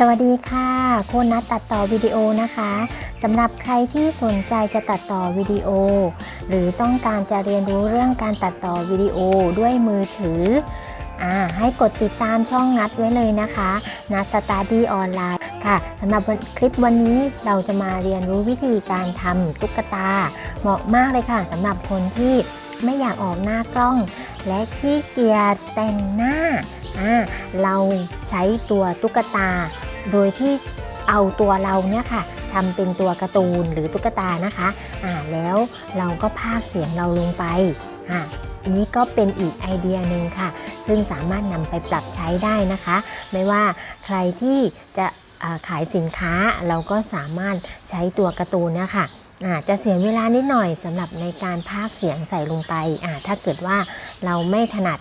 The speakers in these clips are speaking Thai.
สวัสดีค่ะโคนนัดตัดต่อวิดีโอนะคะสำหรับใครที่สนใจจะตัดต่อวิดีโอ หรือต้องการจะเรียนรู้เรื่องการตัดต่อวิดีโอด้วยมือถืออ่าให้กดติดตามช่องนัดไว้เลยนะคะนัดสตาร์ดี้ออนไลน์ค่ะสำหรับคลิปวันนี้เราจะมาเรียนรู้วิธีการทำตุ๊กตา เหมาะมากเลยค่ะสำหรับคนที่ไม่อยากออกหน้ากล้อง และขี้เกียจแต่งหน้าอ่าเราใช้ตัวตุ๊กตา โดยที่เอาตัวเราเนี่ยค่ะทำเป็นตัวการ์ตูนหรือตุ๊กตานะคะอ่าแล้วเราก็พากเสียงเราลงไปอ่านี้ก็เป็นอีกไอเดียหนึ่งค่ะ ซึ่งสามารถนำไปปรับใช้ได้นะคะ ไม่ว่าใครที่จะขายสินค้าเราก็สามารถใช้ตัวการ์ตูนเนี่ยค่ะอ่าจะเสียเวลานิดหน่อยสำหรับในการพากเสียงใส่ลงไปอ่าถ้าเกิดว่าเราไม่ถนัด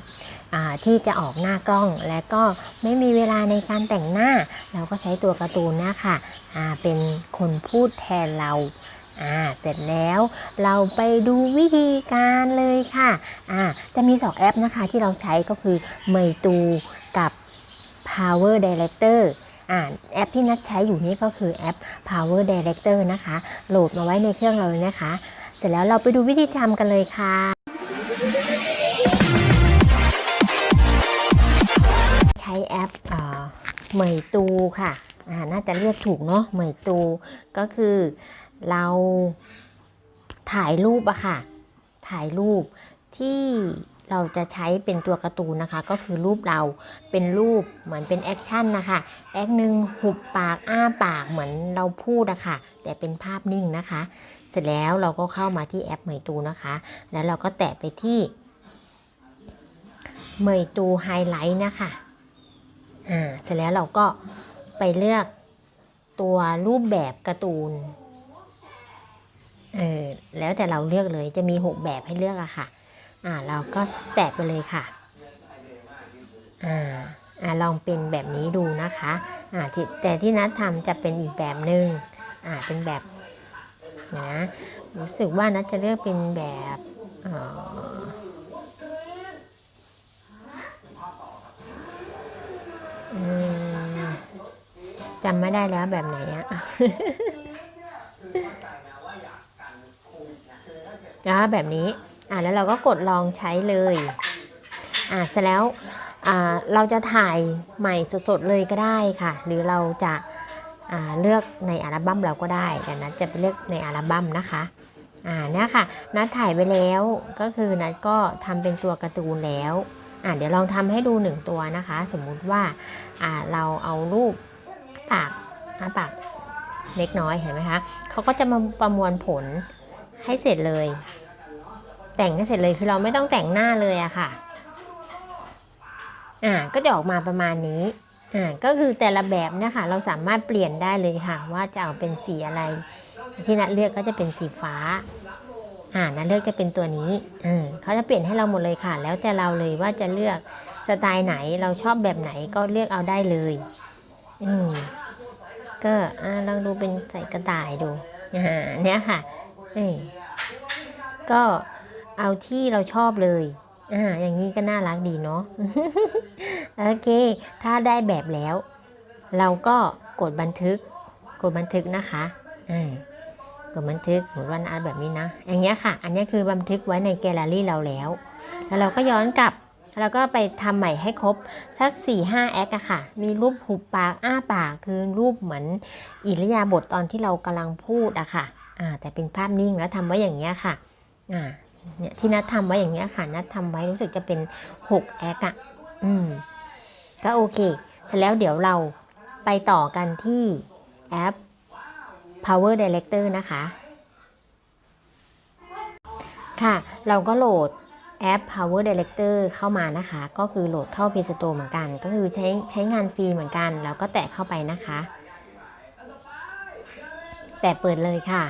ที่จะออกหน้ากล้อง และก็ไม่มีเวลาในการแต่งหน้า เราก็ใช้ตัวการ์ตูนนะค่ะอ่าเป็นคนพูดแทนเราอ่าเสร็จแล้วเราไปดูวิธีการเลยค่ะอ่าจะมี 2 แอปนะคะที่เราใช้ก็คือเมยตูกับ Power Director อ่าแอปที่นัดใช้อยู่นี้ก็คือแอป Power Director นะคะ โหลดมาไว้ในเครื่องเราเลยนะคะ เสร็จแล้วเราไปดูวิธีทำกันเลยค่ะ เหมยตูค่ะอ่าน่าจะเรียกถูกเนาะเหมยตูก็คือเราถ่ายรูปอะค่ะ ถ่ายรูปที่เราจะใช้เป็นตัวการ์ตูนนะคะ ก็คือรูปเราเป็นรูปเหมือนเป็นแอคชั่นนะคะแอคหนึ่งหุบปากอ้าปากเหมือนเราพูดอะค่ะ แต่เป็นภาพนิ่งนะคะ เสร็จแล้วเราก็เข้ามาที่แอปเหมยตูนะคะ แล้วเราก็แตะไปที่เหมยตูไฮไลท์นะคะ อ่าเสร็จแล้วเราก็ไปเลือกตัวรูปแบบการ์ตูนเออแล้วแต่เราเลือกเลยจะมี 6 แบบให้เลือกอะค่ะ อ่าเราก็แตะไปเลยค่ะ อ่าอ่าลองเป็นแบบนี้ดูนะคะอ่าแต่ที่นัดทำจะเป็นอีกแบบหนึ่งอ่าเป็นแบบนะรู้สึกว่านัดจะเลือกเป็นแบบเอ่อ อืม จำไม่ได้แล้วแบบไหนอะแล้วแบบนี้ อ่าแล้วเราก็กดลองใช้เลย อ่าเสร็จแล้ว อ่า เราจะถ่ายใหม่สดๆเลยก็ได้ค่ะ หรือเราจะ อ่า เลือกในอัลบั้มเราก็ได้แต่นัดจะไปเลือกในอัลบั้มนะคะ อ่า เนี่ยค่ะ นัดถ่ายไปแล้ว ก็คือนัดก็ทำเป็นตัวการ์ตูนแล้ว อ่าเดี๋ยวลองทำให้ดูหนึ่งตัวนะคะ สมมุติว่าอ่าเราเอารูปปากอาปากเล็กน้อยเห็นไหมคะเขาก็จะมาประมวลผลให้เสร็จเลย แต่งให้เสร็จเลยคือเราไม่ต้องแต่งหน้าเลยอะค่ะอ่าก็จะออกมาประมาณนี้อ่าก็คือแต่ละแบบเนะคะเราสามารถเปลี่ยนได้เลยค่ะ ว่าจะเอาเป็นสีอะไร ที่นัดเลือกก็จะเป็นสีฟ้า อ่านัดเลือกจะเป็นตัวนี้เออเขาจะเปลี่ยนให้เราหมดเลยค่ะ แล้วแต่เราเลยว่าจะเลือกสไตล์ไหนเราชอบแบบไหนก็เลือกเอาได้เลยอืมก็อ่าลองดูเป็นใส่กระต่ายดูอ่าเนี่ยค่ะเออก็เอาที่เราชอบเลยอ่าอย่างนี้ก็น่ารักดีเนาะโอเค ถ้าได้แบบแล้ว เราก็กดบันทึก กดบันทึกนะคะอ่า กดบันทึกสมมติว่าอันแบบนี้นะ อย่างเงี้ยค่ะ อันนี้คือบันทึกไว้ในแกลเลอรี่เราแล้ว แล้วเราก็ย้อนกลับแล้วก็ไปทำใหม่ให้ครบสัก4ี่ห้าแอคอะค่ะ มีรูปหุบปากอ้าปากคือรูปเหมือนอิริยาบถตอนที่เรากำลังพูดอะค่ะอ่าแต่เป็นภาพนิ่งแล้วทำไว้อย่างเงี้ยค่ะอ่าเนี่ยที่นัดทำไว้อย่างเงี้ยค่ะ นัดทำไว้รู้สึกจะเป็น6แอคอะอืมก็โอเค เสร็จแล้วเดี๋ยวเราไปต่อกันที่แอป Power Director นะคะ ค่ะ เราก็โหลดแอป Power Director เข้ามานะคะ ก็คือโหลดเข้า Play Store เหมือนกัน ก็คือใช้ใช้งานฟรีเหมือนกัน แล้วก็แตะเข้าไปนะคะ แตะเปิดเลยค่ะ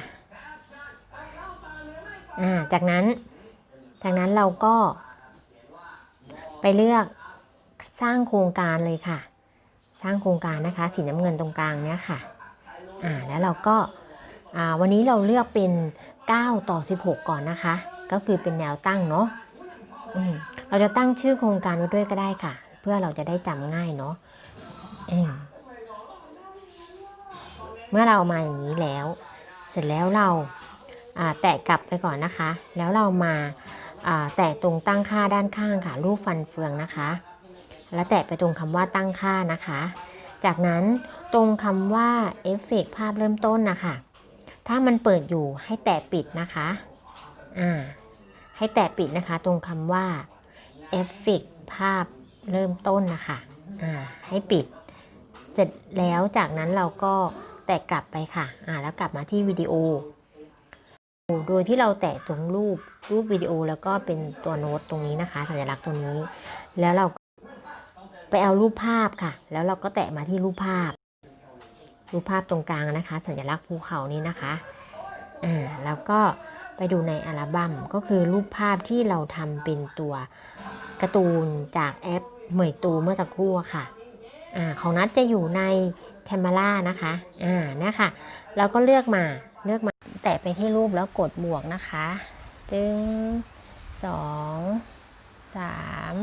อ่า จากนั้น จากนั้นเราก็ ไปเลือกสร้างโครงการเลยค่ะ สร้างโครงการนะคะ สีน้ำเงินตรงกลางเนี้ยค่ะ อ่าแล้วเราก็อ่าวันนี้เราเลือกเป็น 9 ต่อ 16 ก่อนนะคะ ก็คือเป็นแนวตั้งเนาะอืมเราจะตั้งชื่อโครงการไว้ด้วยก็ได้ค่ะ เพื่อเราจะได้จำง่ายเนาะอืมมื่อเรามาอย่างนี้แล้ว เสร็จแล้วเราอ่าแตะกลับไปก่อนนะคะ แล้วเรามาอ่าแตะตรงตั้งค่าด้านข้างค่ะรูปฟันเฟืองนะคะ แล้วแตะไปตรงคำว่าตั้งค่านะคะ จากนั้นตรงคำว่าเอฟเฟกภาพเริ่มต้นนะคะ ถ้ามันเปิดอยู่ให้แตะปิดนะคะ อ่า ให้แตะปิดนะคะ ตรงคำว่าเอฟเฟกภาพเริ่มต้นนะคะ อ่า ให้ปิด เสร็จแล้วจากนั้นเราก็แตะกลับไปค่ะ อ่า แล้วกลับมาที่วิดีโอ โดยที่เราแตะตรงรูปรูปวิดีโอแล้วก็เป็นตัวโน้ตตรงนี้นะคะ สัญลักษณ์ตรงนี้ แล้วเรา ไปเอารูปภาพค่ะ แล้วเราก็แตะมาที่รูปภาพ รูปภาพตรงกลางนะคะ สัญลักษณ์ภูเขานี้นะคะอ่าแล้วก็ไปดูในอัลบั้มก็คือรูปภาพที่เราทำเป็นตัวการ์ตูนจากแอปเหมยตูเมื่อสักครู่ค่ะอ่าของนัดจะอยู่ในแคม e รานะคะอ่านี่ค่ะเราก็เลือกมาเลือกมาแตะไปที่รูปแล้วกดบวกนะคะ จึงสองสาม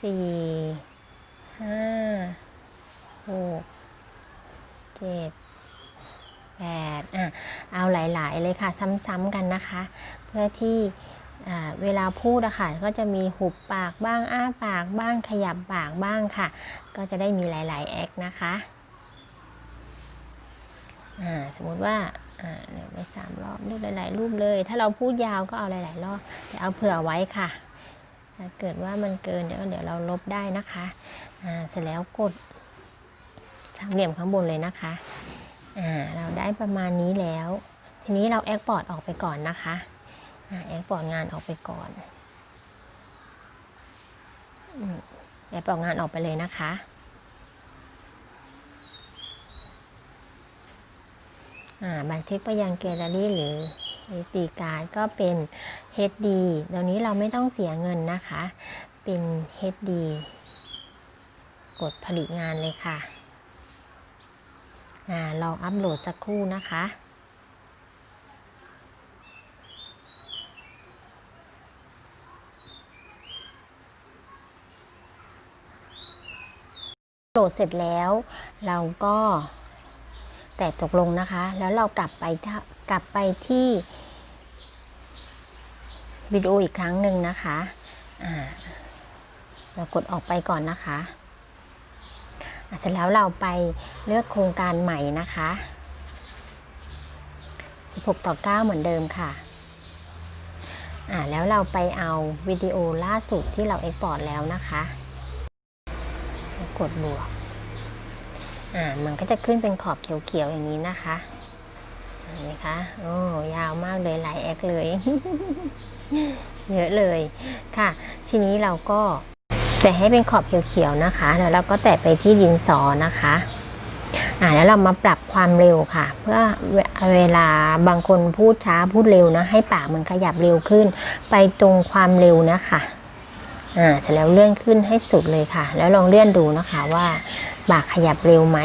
สี่ห้าหกเจ็ดแปดอะเอาหลาย ๆ เลยค่ะ ซ้ำๆกันนะคะ เพื่อที่เวลาพูดอะค่ะก็จะมีหุบปากบ้างอ้าปากบ้างขยับปากบ้างค่ะ ก็จะได้มีหลาย ๆ แอคนะคะอ่าสมมุติว่าอ่าเดี๋ยวไปสามรอบเลือกหลาย ๆ รูปเลย ถ้าเราพูดยาวก็เอาหลาย ๆ รอบแต่เอาเผื่อไว้ค่ะ ถ้าเกิดว่ามันเกินเดี๋ยวเดี๋ยวเราลบได้นะคะอ่าเสร็จแล้วกดสามเหลี่ยมข้างบนเลยนะคะอ่าเราได้ประมาณนี้แล้ว ทีนี้เราแอคพอร์ตออกไปก่อนนะคะอ่าแอคพอร์ตงานออกไปก่อนแอคพอร์ตงานออกไปเลยนะคะบันทึกไปยังแกลเลอรี่หรือ SD card ก็เป็น HD ตอนนี้เราไม่ต้องเสียเงินนะคะ เป็น HD กดผลิตงานเลยค่ะอ่าลองอัปโหลดสักครู่นะคะโหลดเสร็จแล้วเราก็แตะตกลงนะคะ แล้วเรากลับไปที่ กลับไปที่วิดีโออีกครั้งหนึ่งนะคะอ่าเรากดออกไปก่อนนะคะเสร็จแล้วเราไปเลือกโครงการใหม่นะคะ 16 ต่อ 9 เหมือนเดิมค่ะอ่าแล้วเราไปเอาวิดีโอล่าสุดที่เราเอ็กพอร์ตแล้วนะคะ กดบวกอ่ามันก็จะขึ้นเป็นขอบเขียวๆอย่างนี้นะคะ เห็นไหมคะโอ้ยาวมากเลยหลายแอคเลย เยอะเลยค่ะ ทีนี้เราก็แต่ให้เป็นขอบเขียวๆนะคะ แล้วเราก็แตะไปที่ดินสอนะคะอ่าแล้วเรามาปรับความเร็วค่ะ เพื่อเวลาบางคนพูดช้าพูดเร็วนะ ให้ปากมันขยับเร็วขึ้น ไปตรงความเร็วนะคะอ่าเสร็จแล้วเลื่อนขึ้นให้สุดเลยค่ะ แล้วลองเลื่อนดูนะคะว่าปากขยับเร็วไหม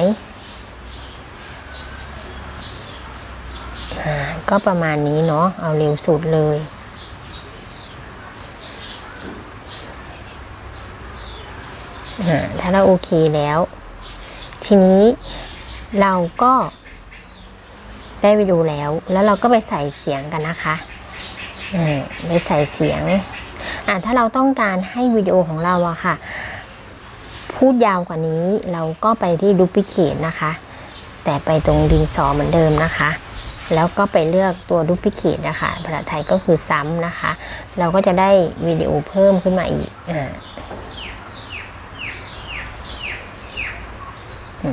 อ่า ก็ประมาณนี้เนาะเอาเร็วสุดเลยถ้าเราโอเคแล้ว ทีนี้เราก็ได้วิดีโอแล้ว แล้วเราก็ไปใส่เสียงกันนะคะไปใส่เสียงอ่าถ้าเราต้องการให้วิดีโอของเราอะค่ะ พูดยาวกว่านี้เราก็ไปที่ดูพิเคตนะคะ แต่ไปตรงดินสอเหมือนเดิมนะคะ แล้วก็ไปเลือกตัวดูพิเคตนะคะภาษาไทยก็คือซ้ำนะคะ เราก็จะได้วิดีโอเพิ่มขึ้นมาอีกอ่าอื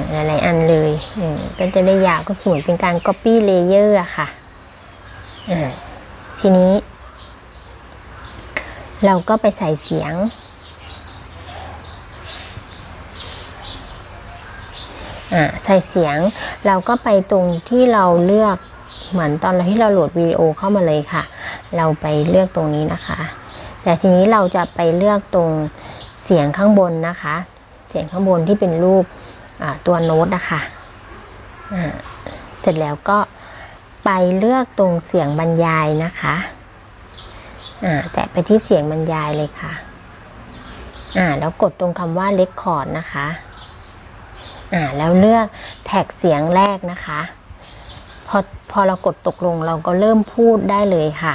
มหลายๆอันเลยอืมก็จะได้ยาวก็คือเหมือนเป็นการ copy layer อะค่ะอ่าทีนี้ เราก็ไปใส่เสียง อ่า ใส่เสียง เราก็ไปตรงที่เราเลือกเหมือนตอนที่เราโหลดวิดีโอเข้ามาเลยค่ะ เราไปเลือกตรงนี้นะคะ แต่ทีนี้เราจะไปเลือกตรงเสียงข้างบนนะคะ เสียงข้างบนที่เป็นรูปตัวโน้ตนะคะเสร็จแล้วก็ไปเลือกตรงเสียงบรรยายนะคะแตะไปที่เสียงบรรยายเลยค่ะ แล้วกดตรงคำว่า record นะคะ อ่าแล้วเลือกแท็กเสียงแรกนะคะ พอพอเรากดตกลงเราก็เริ่มพูดได้เลยค่ะ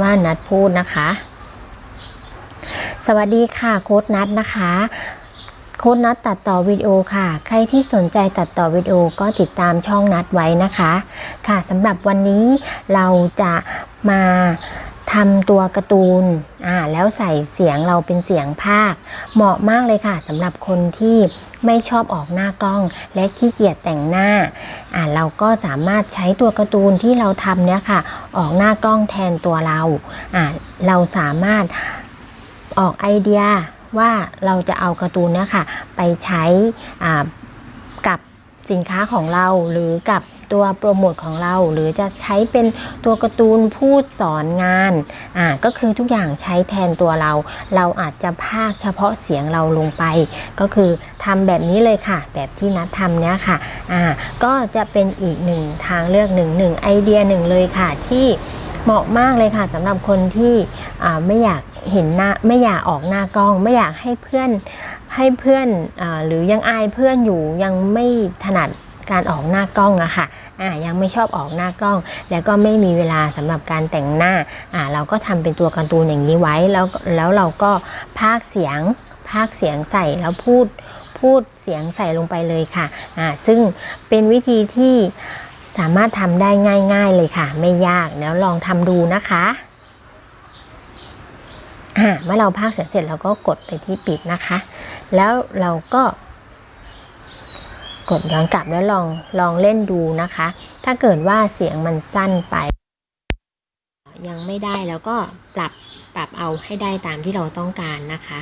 ว่านัดพูดนะคะ สวัสดีค่ะโค้ดนัดนะคะโค้ดนัดตัดต่อวิดีโอค่ะ ใครที่สนใจตัดต่อวิดีโอก็ติดตามช่องนัดไว้นะคะ ค่ะสำหรับวันนี้เราจะมา ทำตัวการ์ตูนอ่าแล้วใส่เสียงเราเป็นเสียงภาค เหมาะมากเลยค่ะสำหรับคนที่ไม่ชอบออกหน้ากล้อง และขี้เกียจแต่งหน้าอ่าเราก็สามารถใช้ตัวการ์ตูนที่เราทำเนี่ยค่ะ ออกหน้ากล้องแทนตัวเราอ่าเราสามารถออกไอเดียว่าเราจะเอาการ์ตูนเนี่ยค่ะ ไปใช้อ่ากับสินค้าของเราหรือกับ ตัวโปรโมทของเรา หรือจะใช้เป็นตัวการ์ตูนพูดสอนงานอ่าก็คือทุกอย่างใช้แทนตัวเรา เราอาจจะพากเฉพาะเสียงเราลงไป ก็คือทำแบบนี้เลยค่ะ แบบที่นัดทำเนี้ยค่ะอ่าก็จะเป็นอีกหนึ่งทางเลือกหนึ่งหนึ่งไอเดียหนึ่งเลยค่ะที่เหมาะมากเลยค่ะสำหรับคนที่อ่าไม่อยากเห็นหน้าไม่อยากออกหน้ากล้อง ไม่อยากให้เพื่อนให้เพื่อนอาหรือยังอายเพื่อนอยู่ยังไม่ถนัด การออกหน้ากล้องอะค่ะอ่ายังไม่ชอบออกหน้ากล้อง แล้วก็ไม่มีเวลาสำหรับการแต่งหน้าอ่าเราก็ทำเป็นตัวการ์ตูนอย่างนี้ไว้แล้วแล้วเราก็พากเสียงพากเสียงใส่แล้วพูดพูดเสียงใส่ลงไปเลยค่ะอ่าซึ่งเป็นวิธีที่สามารถทำได้ง่าย ๆเลยค่ะ ไม่ยากแล้วลองทำดูนะคะเมื่อเราพากเสียงเสร็จเราก็กดไปที่ปิดนะคะ แล้วเราก็ กดย้อนกลับแล้วลองลองเล่นดูนะคะ ถ้าเกิดว่าเสียงมันสั้นไป ยังไม่ได้แล้วก็ปรับปรับเอาให้ได้ตามที่เราต้องการนะคะ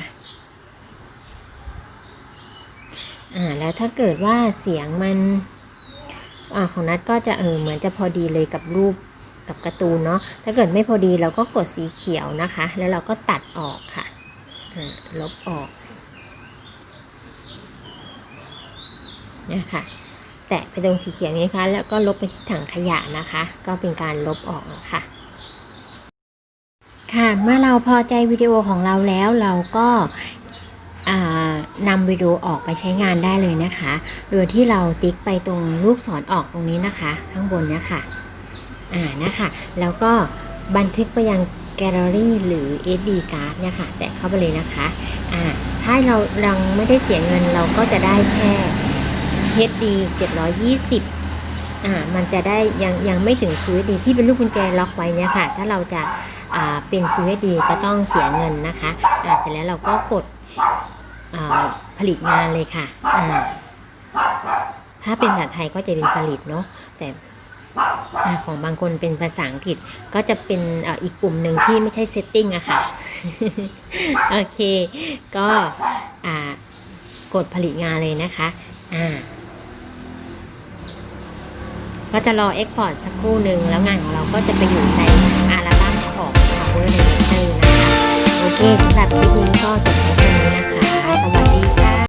อ่าแล้วถ้าเกิดว่าเสียงมันอาของนัดก็จะเออเหมือนจะพอดีเลยกับรูปกับการ์ตูนเนาะถ้าเกิดไม่พอดีเราก็กดสีเขียวนะคะ แล้วเราก็ตัดออกค่ะลบออก เนี่ยค่ะแตะไปตรงสีเขียวนี้นะคะแล้วก็ลบไปที่ถังขยะนะคะ ก็เป็นการลบออกค่ะค่ะเมื่อเราพอใจวิดีโอของเราแล้วเราก็นำวิดีโอออกไปใช้งานได้เลยนะคะ โดยที่เราติ๊กไปตรงลูกศรออกตรงนี้นะคะ ข้างบนเนี่ยค่ะอ่านะคะ แล้วก็บันทึกไปยังแกลเลอรี่หรือ SD card เนี่ยค่ะแตะเข้าไปเลยนะคะอ่าถ้าเรายังไม่ได้เสียเงินเราก็จะได้แค่ HD 720อ่ามันจะได้ยังยังไม่ถึง Full HD ที่เป็นลูกกุญแจล็อกไว้เนี่ยค่ะ ถ้าเราจะอ่าเป็น Full HD ก็ต้องเสียเงินนะคะอ่าเสร็จแล้วเราก็กดอ่าผลิตงานเลยค่ะอ่าถ้าเป็นภาษาไทยก็จะเป็นผลิตเนาะแต่อาของบางคนเป็นภาษาอังกฤษก็จะเป็นอาอีกกลุ่มหนึ่งที่ไม่ใช่เซตติ้งอะค่ะ โอเค ก็อ่ากดผลิตงานเลยนะคะ อ่า ก็จะรอเอ็กพอร์ตสักครู่หนึ่งแล้วงานของเราก็จะไปอยู่ในอาราบัมของเว Power Later นะคะ โอเคสำหรับคลิปนี้ก็จบแค่นี้นะคะ สวัสดี